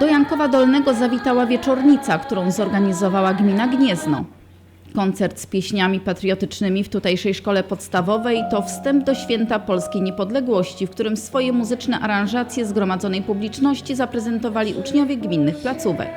Do Jankowa Dolnego zawitała wieczornica, którą zorganizowała gmina Gniezno. Koncert z pieśniami patriotycznymi w tutejszej szkole podstawowej to wstęp do święta polskiej niepodległości, w którym swoje muzyczne aranżacje zgromadzonej publiczności zaprezentowali uczniowie gminnych placówek.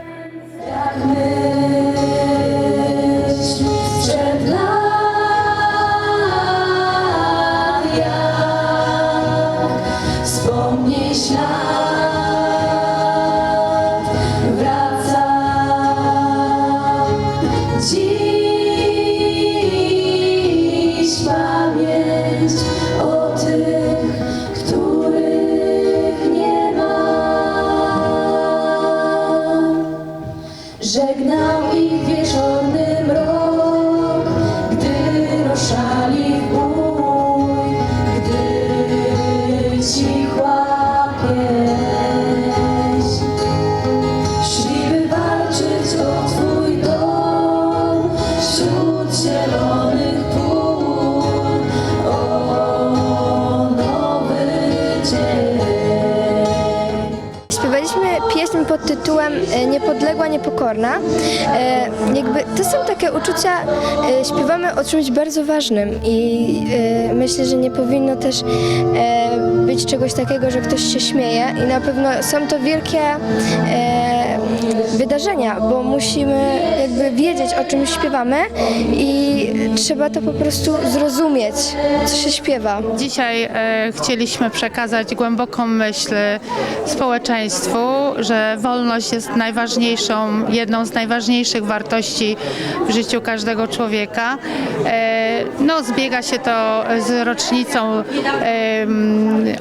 Śpiewaliśmy pieśń pod tytułem e, Niepodległa, Niepokorna. E, Jakby to są takie uczucia, e, śpiewamy o czymś bardzo ważnym i myślę, że nie powinno też być czegoś takiego, że ktoś się śmieje i na pewno są to wielkie wydarzenia, bo musimy jakby wiedzieć o czym śpiewamy i trzeba to po prostu zrozumieć, co się śpiewa. Dzisiaj chcieliśmy przekazać głęboką myśl społeczeństwu, że wolność jest najważniejszą, jedną z najważniejszych wartości w życiu każdego człowieka. E, no, zbiega się to z rocznicą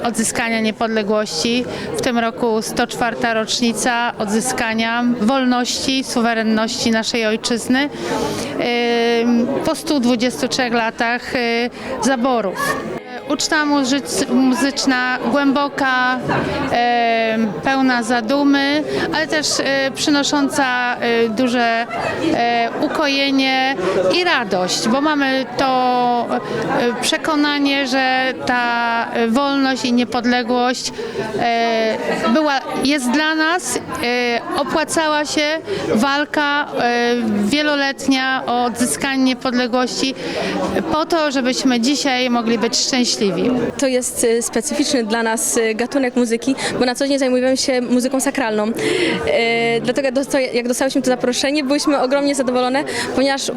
odzyskania niepodległości. W tym roku 104. rocznica odzyskania wolności, suwerenności naszej ojczyzny po 123 latach e, zaborów. Uczta muzyc- muzyczna głęboka, e, pełna zadumy, ale też e, przynosząca e, duże ukojenie i radość, bo mamy to przekonanie, że ta wolność i niepodległość była, jest dla nas, opłacała się walka wieloletnia o odzyskanie niepodległości po to, żebyśmy dzisiaj mogli być szczęśliwi. To jest y, specyficzny dla nas y, gatunek muzyki, bo na co dzień zajmujemy się muzyką sakralną. E, Dlatego jak dostałyśmy to zaproszenie, byliśmy ogromnie zadowolone, ponieważ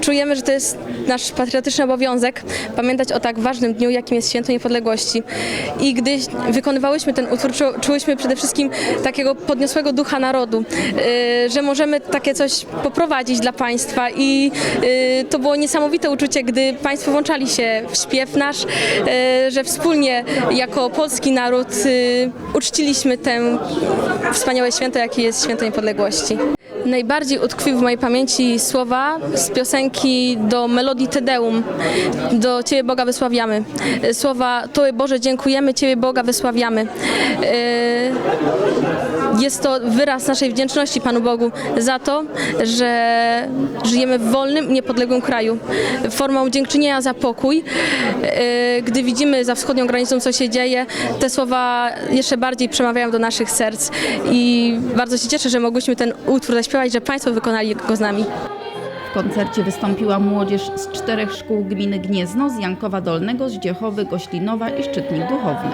czujemy, że to jest nasz patriotyczny obowiązek pamiętać o tak ważnym dniu, jakim jest Święto Niepodległości. I gdy wykonywałyśmy ten utwór, czu- czułyśmy przede wszystkim takiego podniosłego ducha narodu, że możemy takie coś poprowadzić dla Państwa i to było niesamowite uczucie, gdy Państwo włączali się w śpiew nasz, że wspólnie jako polski naród e, uczciliśmy tę wspaniałe święto, jakie jest Święto Niepodległości. Najbardziej utkwiły w mojej pamięci słowa z piosenki do melodii Tedeum. Do Ciebie Boga wysławiamy. E, Słowa Tobie Boże dziękujemy, Ciebie Boga wysławiamy. E, Jest to wyraz naszej wdzięczności Panu Bogu za to, że żyjemy w wolnym, niepodległym kraju. Formą dziękczynienia za pokój. E, Gdy widzimy za wschodnią granicą, co się dzieje, te słowa jeszcze bardziej przemawiają do naszych serc i bardzo się cieszę, że mogłyśmy ten utwór zaśpiewać, że Państwo wykonali go z nami. W koncercie wystąpiła młodzież z czterech szkół gminy Gniezno, z Jankowa Dolnego, z Dziechowy, Goślinowa i Szczytnik Duchowny.